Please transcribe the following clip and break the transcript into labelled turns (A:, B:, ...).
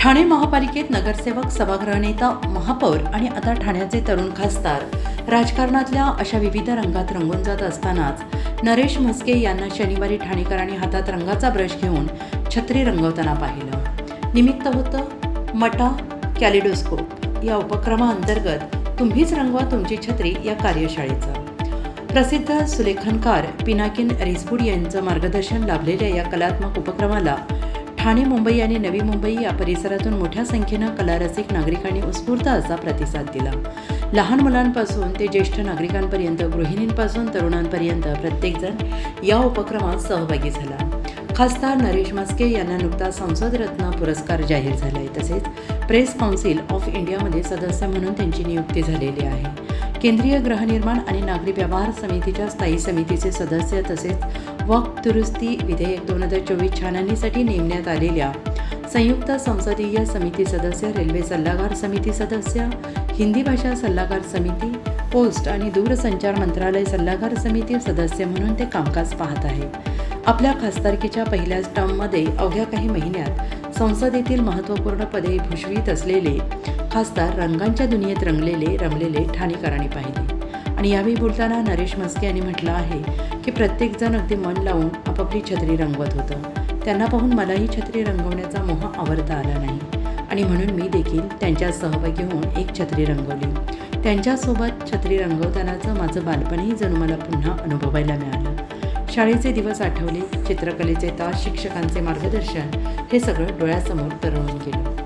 A: ठाणे महापालिकेत नगरसेवक सभागृह नेता महापौर आणि आता ठाण्याचे तरुण खासदार राजकारणातल्या अशा विविध रंगात रंगून जात असतानाच नरेश म्हस्के यांना शनिवारी ठाणेकरांनी हातात रंगाचा ब्रश घेऊन छत्री रंगवताना पाहिलं. निमित्त होतं मटा कॅलिडोस्कोप. या उपक्रमाअंतर्गत तुम्हीच रंगवा तुमची छत्री या कार्यशाळेचं. प्रसिद्ध सुलेखनकार पिनाकिन रिसपूड यांचं मार्गदर्शन लाभलेल्या या कलात्मक उपक्रमाला ठाणे मुंबई आणि नवी मुंबई या परिसरातून मोठ्या संख्येनं कलारसिक नागरिकांनी उत्स्फूर्त असा प्रतिसाद दिला. लहान मुलांपासून ते ज्येष्ठ नागरिकांपर्यंत गृहिणींपासून तरुणांपर्यंत प्रत्येकजण या उपक्रमात सहभागी झाला. खासदार नरेश म्हस्के यांना नुकताच संसद रत्न पुरस्कार जाहीर झाला आहे तसेच प्रेस काउन्सिल ऑफ इंडियामध्ये सदस्य म्हणून त्यांची नियुक्ती झालेली आहे. केंद्रीय गृहनिर्माण आणि नागरी व्यवहार समितीच्या स्थायी समितीचे सदस्य तसेच वक्फ दुरुस्ती विधेयक दोन हजार चोवीस छाननीसाठी नेमण्यात आलेल्या संयुक्त संसदीय समिती सदस्य रेल्वे सल्लागार समिती सदस्य हिंदी भाषा सल्लागार समिती पोस्ट आणि दूरसंचार मंत्रालय सल्लागार समिती सदस्य म्हणून ते कामकाज पाहत आहे. आपल्या खासदारकीच्या पहिल्याच टर्ममध्ये अवघ्या काही महिन्यात संसदेतील महत्त्वपूर्ण पदे भूषवित असलेले खासदार रंगांच्या दुनियेत रंगलेले रमलेले ठाणेकरांनी पाहिले. आणि यावेळी बोलताना नरेश म्हस्के यांनी म्हटलं आहे की प्रत्येकजण अगदी मन लावून आपापली छत्री रंगवत होतं. त्यांना पाहून मलाही छत्री रंगवण्याचा मोह आवडता आला नाही. आणि म्हणून मी देखील त्यांच्यात सहभागी होऊन एक छत्री रंगवली. त्यांच्यासोबत छत्री रंगवतानाचं माझं बालपणही जणू मला पुन्हा अनुभवायला मिळालं. शाळेचे दिवस आठवले चित्रकलेचे तास शिक्षकांचे मार्गदर्शन हे सगळं डोळ्यासमोर तरळून गेलं.